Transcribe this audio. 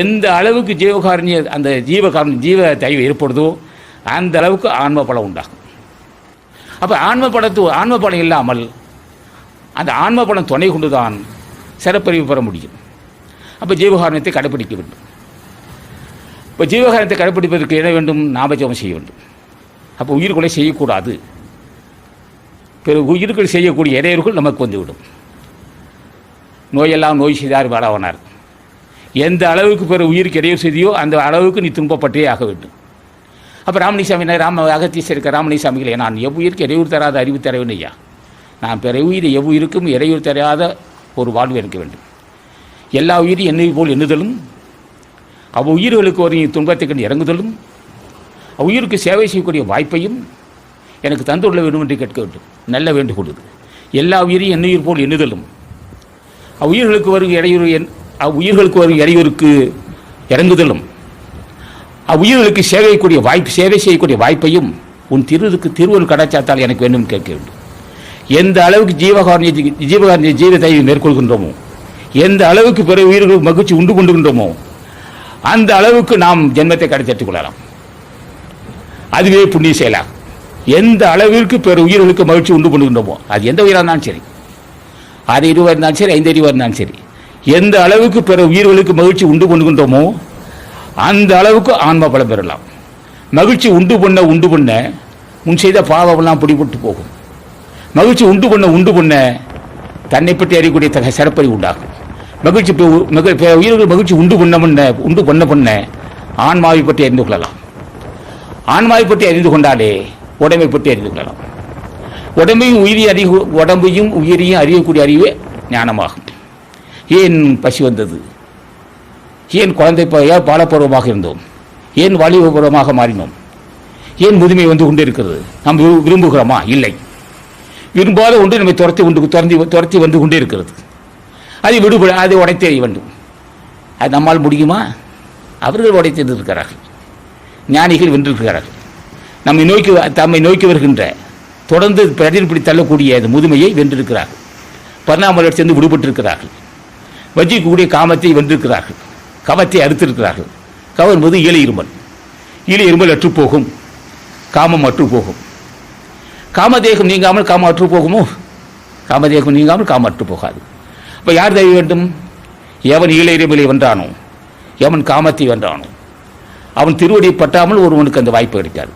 எந்த அளவுக்கு ஜீவகாரணிய அந்த ஜீவகாரணி ஜீவ தயவு ஏற்படுதோ அந்த அளவுக்கு ஆன்ம பலம் உண்டாகும். அப்போ ஆன்ம படத்து ஆன்ம பலம் இல்லாமல் அந்த ஆன்ம பலம் துணை கொண்டு தான் சிறப்பறிவு பெற முடியும். அப்போ ஜீவகாரணத்தை கடைப்பிடிக்க வேண்டும். இப்போ ஜீவகாரணத்தை கடைப்பிடிப்பதற்கு என்ன வேண்டும்? நாமஜபம் செய்ய வேண்டும். அப்போ உயிர்களை செய்யக்கூடாது. பிற உயிர்கள் செய்யக்கூடிய இடையூறுகள் நமக்கு வந்துவிடும். நோயெல்லாம் நோய் செய்தார் வாழவனார் எந்த அளவுக்கு பிற உயிருக்கு இடையூறு செய்தியோ அந்த அளவுக்கு நீ துன்பப்பட்டே ஆக வேண்டும். அப்போ ராமணிசாமி ராம அகத்தீசர் இருக்க ராமலிசாமிகளே நான் எவ்வுயிருக்கு இடையூறு தராத அறிவு தரவேன் ஐயா. நான் பிற உயிர் எவ்வுயிருக்கும் இடையூறு தராத ஒரு வாழ்வு எனக்கு வேண்டும். எல்லா உயிரும் என்னை போல் எண்ணுதலும் அவ் உயிர்களுக்கு ஒரு துன்பத்தை கண்டு இறங்குதலும் உயிருக்கு சேவை செய்யக்கூடிய வாய்ப்பையும் எனக்கு தந்துள்ள வேண்டும் என்று கேட்க வேண்டும். நல்ல வேண்டுகோள் எல்லா உயிரையும் என்னுயிர் போல் எண்ணுதலும் அவ்வுயிர்களுக்கு வரும் இடையூறு என் அவ்வுயிர்களுக்கு வரும் இறையூருக்கு இறங்குதலும். அவ்வுயிர்களுக்கு சேவைக்கூடிய வாய்ப்பு சேவை செய்யக்கூடிய வாய்ப்பையும் உன் திருவுக்கு திருவருள் கடாச்சாரத்தால் எனக்கு வேண்டும் கேட்க வேண்டும். எந்த அளவுக்கு ஜீவகாரணிய ஜீவகாரணிய ஜீவத்தை மேற்கொள்கின்றோமோ எந்த அளவுக்கு பிற உயிர்கள் மகிழ்ச்சி உண்டு கொண்டுகின்றோமோ அந்த அளவுக்கு நாம் ஜென்மத்தை கடைச்சேற்றுக் கொள்ளலாம். அதுவே புண்ணிய செயலாகும் எந்த அளவிற்கு பிற உயிர்களுக்கு மகிழ்ச்சி உண்டு கொண்டுகின்றோமோ அது எந்த உயிராக இருந்தாலும் சரி. ஆறு இருவர் இருந்தாலும் சரி ஐந்து அறிவாக இருந்தாலும் சரி. எந்த அளவுக்கு பிற உயிர்களுக்கு மகிழ்ச்சி உண்டு பண்ணுகின்றோமோ அந்த அளவுக்கு ஆன்ம பலம் பெறலாம். மகிழ்ச்சி உண்டு பண்ண உண்டு பண்ண முன் செய்த பாவமெல்லாம் பிடிபட்டு போகும். மகிழ்ச்சி உண்டு பண்ண உண்டு பண்ண தன்னை பற்றி அறியக்கூடிய தக சிறப்பறி உண்டாகும். மகிழ்ச்சி உயிர்கள் மகிழ்ச்சி உண்டு பண்ண பண்ண உண்டு பண்ண பண்ண ஆன்மாவை பற்றி அறிந்து கொள்ளலாம். ஆன்மாவை பற்றி அறிந்து கொண்டாலே உடம்பை பற்றி அறிந்து கொள்ளலாம். உடம்பையும் உயிரி அறிவு உடம்பையும் உயிரையும் அறியக்கூடிய அறிவே ஞானமாகும். ஏன் பசி வந்தது? ஏன் குழந்தை பாலப்பருவமாக இருந்தோம்? ஏன் வாலிப மாறினோம்? ஏன் முதுமை வந்து கொண்டிருக்கிறது நாம் விரும்புகிறோமா? இல்லை. விரும்பாத ஒன்று நம்மை துரத்தி உண்டு துரத்தி துரத்தி வந்து கொண்டே இருக்கிறது. அதை விடுபட அதை உடைத்தே வேண்டும். அது நம்மால் முடியுமா? அவர்கள் உடைத்து இருக்கிறார்கள் ஞானிகள் வென்றிருக்கிறார்கள். நம்மை நோக்கி தம்மை நோக்கி வருகின்ற தொடர்ந்து பிரதிபலி தள்ளக்கூடிய அந்த முதுமையை வென்றிருக்கிறார்கள். பரிணாமலர் சேர்ந்து விடுபட்டிருக்கிறார்கள். வஜிக்கக்கூடிய காமத்தை வென்றிருக்கிறார்கள். கவத்தை அறுத்திருக்கிறார்கள். கவர் என்பது இலை இருமல். இலை இருமல் அற்று போகும். காமம் அற்று போகும். காமதேகம் நீங்காமல் காமம் அற்று போகுமோ? காமதேகம் நீங்காமல் காமம் அற்று போகாது. அப்போ யார் தெய்வ வேண்டும்? எவன் ஈழ இருமலை வென்றானோ? எவன் காமத்தை வென்றானோ? அவன் திருவடி பட்டாமல் ஒருவனுக்கு அந்த வாய்ப்பு கிடைக்காது.